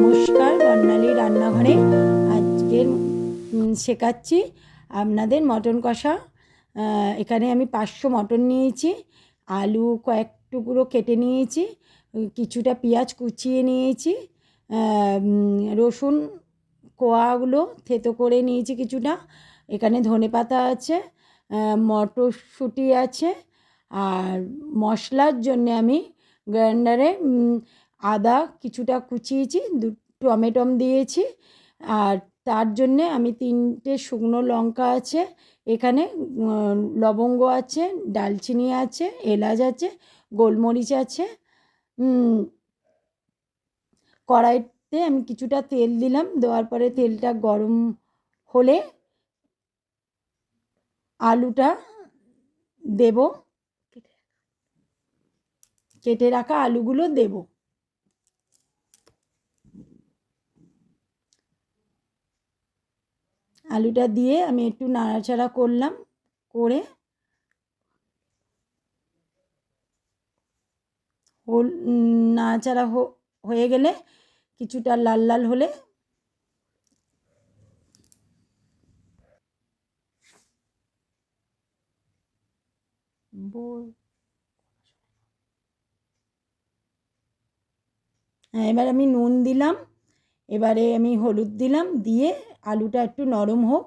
নমস্কার বর্ণালী রান্নাঘরে। আজকের শেখাচ্ছি আপনাদের মটন কষা। এখানে আমি পাঁচশো মটন নিয়েছি, আলু কয়েক টুকরো কেটে নিয়েছি, কিছুটা পেঁয়াজ কুচিয়ে নিয়েছি রসুন, কোয়াগুলো থেতো করে নিয়েছি কিছুটা। এখানে ধনে পাতা আছে মটরশুঁটি আছে, আর মশলার জন্যে আমি গ্রাইন্ডারে আদা কিছুটা কুচিয়েছি, দু টমেটম দিয়েছি, আর তার জন্যে আমি তিনটে শুকনো লঙ্কা আছে, এখানে লবঙ্গ আছে, ডালচিনি আছে, এলাচ আছে, গোলমরিচ আছে কড়াইতে আমি কিছুটা তেল দিলাম, দেওয়ার পরে তেলটা গরম হলে আলুটা দেব কেটে রাখা আলুগুলো দেব। আলুটা দিয়ে আমি একটু নাড়াচাড়া করলাম, করে নাড়াচাড়া হয়ে গেলে কিছুটা লাল লাল হলে হ্যাঁ এবার আমি নুন দিলাম। এবারে আমি হলুদ দিলাম, দিয়ে আলুটা একটু নরম হোক।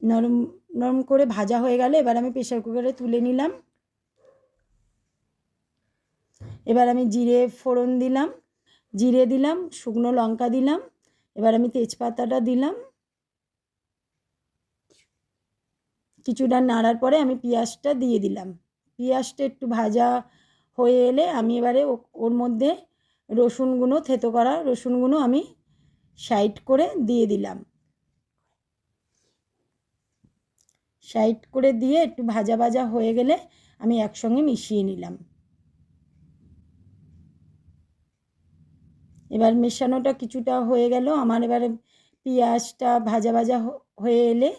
নরম নরম করে ভাজা হয়ে গেলে, এবার আমি প্রেশার কুকারে তুলে নিলাম। এবার আমি জিরে ফোড়ন দিলাম, জিরে দিলাম, শুকনো লঙ্কা দিলাম, এবার আমি তেজপাতাটা দিলাম। কিছুটা নাড়ার পরে আমি পেঁয়াজটা দিয়ে দিলাম। পেঁয়াজটা একটু ভাজা হয়ে এলে আমি এবারে ওর মধ্যে রসুনগুলো থেতো করা রসুনগুলো আমি সাইড করে দিয়ে দিলাম। সাইড করে দিয়ে একটু ভাজা ভাজা হয়ে গেলে আমি একসঙ্গে মিশিয়ে নিলাম। এবার মেশানোটা কিছুটা হয়ে গেল। আমার এবারে পেঁয়াজটা ভাজা ভাজা হয়ে এলে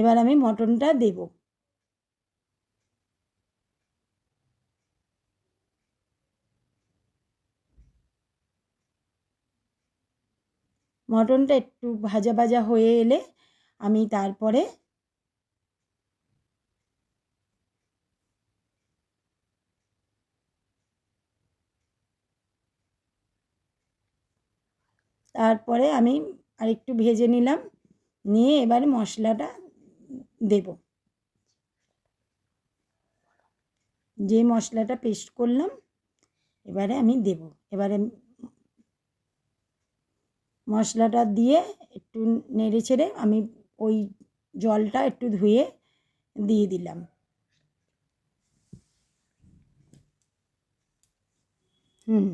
এবার আমি মটনটা দেব। মটনটা একটু ভাজা ভাজা হয়ে এলে আমি তারপরে তারপরে আমি আরেকটু ভেজে নিলাম। নিয়ে এবারে মশলাটা দেব। যে মশলাটা পেস্ট করলাম, এবারে আমি দেব। এবারে মশলাটা দিয়ে একটু নেড়ে ছেড়ে আমি ওই জলটা একটু ধুয়ে দিয়ে দিলাম। হুম,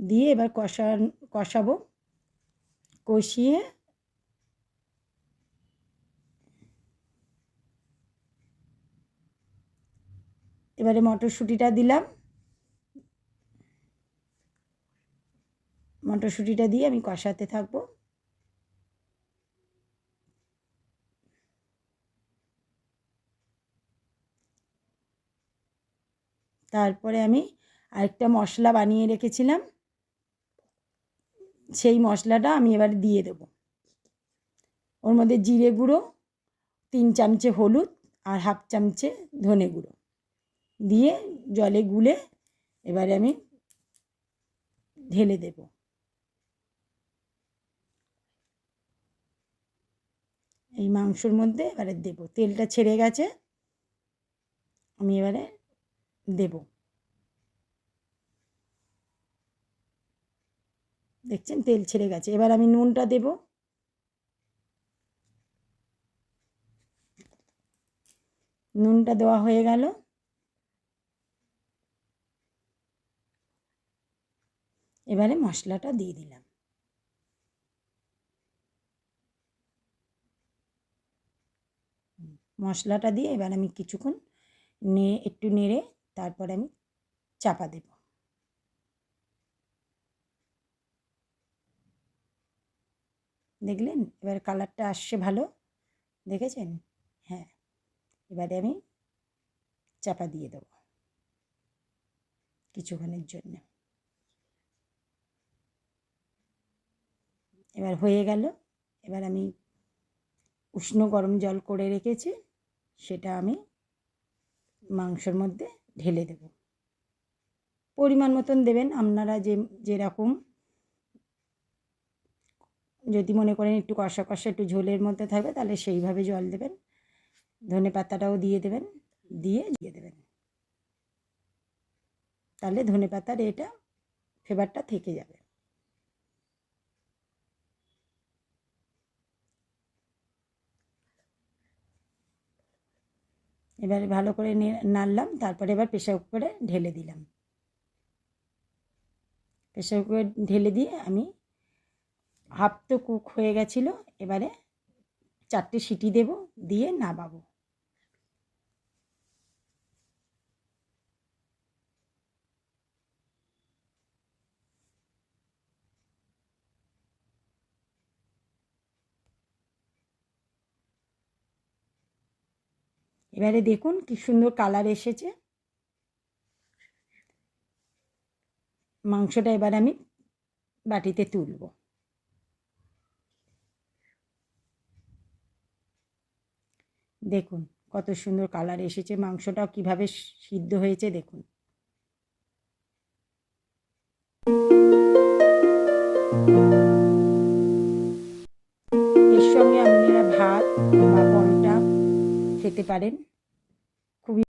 দিয়ে এবার কষা, কষাবো। কষিয়ে এবারে মটরশুঁটিটা দিলাম। মটরশুঁটিটা দিয়ে আমি কষাতে থাকব। তারপরে আমি আরেকটা মশলা বানিয়ে রেখেছিলাম। সেই মশলাটা আমি এবার দিয়ে দেবো। ওর মধ্যে জিরে গুঁড়ো, তিন চামচে হলুদ আর হাফ চামচে ধনে গুঁড়ো। দিয়ে জলে গুলে এবারে আমি ঢেলে দেব। এই মাংসর মধ্যে এবারে দেব। তেলটা ছেড়ে গেছে, আমি এবারে দেব। দেখছেন? তেল ছেড়ে গেছে। এবার আমি নুনটা দেব। নুনটা দেওয়া হয়ে গেল। এবারে মশলাটা দিয়ে দিলাম। মশলাটা দিয়ে এবার আমি কিছুক্ষণ নে, একটু নেড়ে তারপরে আমি চাপা দেব। দেখলেন? এবার কালারটা আসছে ভালো। দেখেছেন? হ্যাঁ। এবারে আমি চাপা দিয়ে দেবো কিছুক্ষণের জন্য। এবার হয়ে গেল। এবার আমি উষ্ণ গরম জল করে রেখেছি, সেটা আমি মাংসর মধ্যে ঢেলে দেব। পরিমাণ মতন দেবেন আপনারা যে, যেরকম। যদি মনে করেন একটু কষা কষা, একটু ঝোলের মধ্যে থাকবে, তাহলে সেইভাবে জল দেবেন। ধনে পাতাটাও দিয়ে দেবেন, দিয়ে দিয়ে দেবেন। তাহলে ধনে পাতার এটা ফ্লেভারটা থেকে যাবে। এবারে ভালো করে নাড়লাম, তারপরে এবার প্রেশার কুকারে ঢেলে দিলাম। প্রেশার কুকারে ঢেলে দিয়ে আমি হাফ তো কুক হয়ে গেছিল, এবারে চারটে সিটি দেব, দিয়ে নামাবো। এবারে দেখুন কি সুন্দর কালার এসেছে। মাংসটা এবার আমি বাটিতে তুলব। দেখুন কত সুন্দর কালার এসেছে, মাংসটাও কীভাবে সিদ্ধ হয়েছে দেখুন। এর সঙ্গে আপনারা ভাত বা পরোটা খেতে পারেন।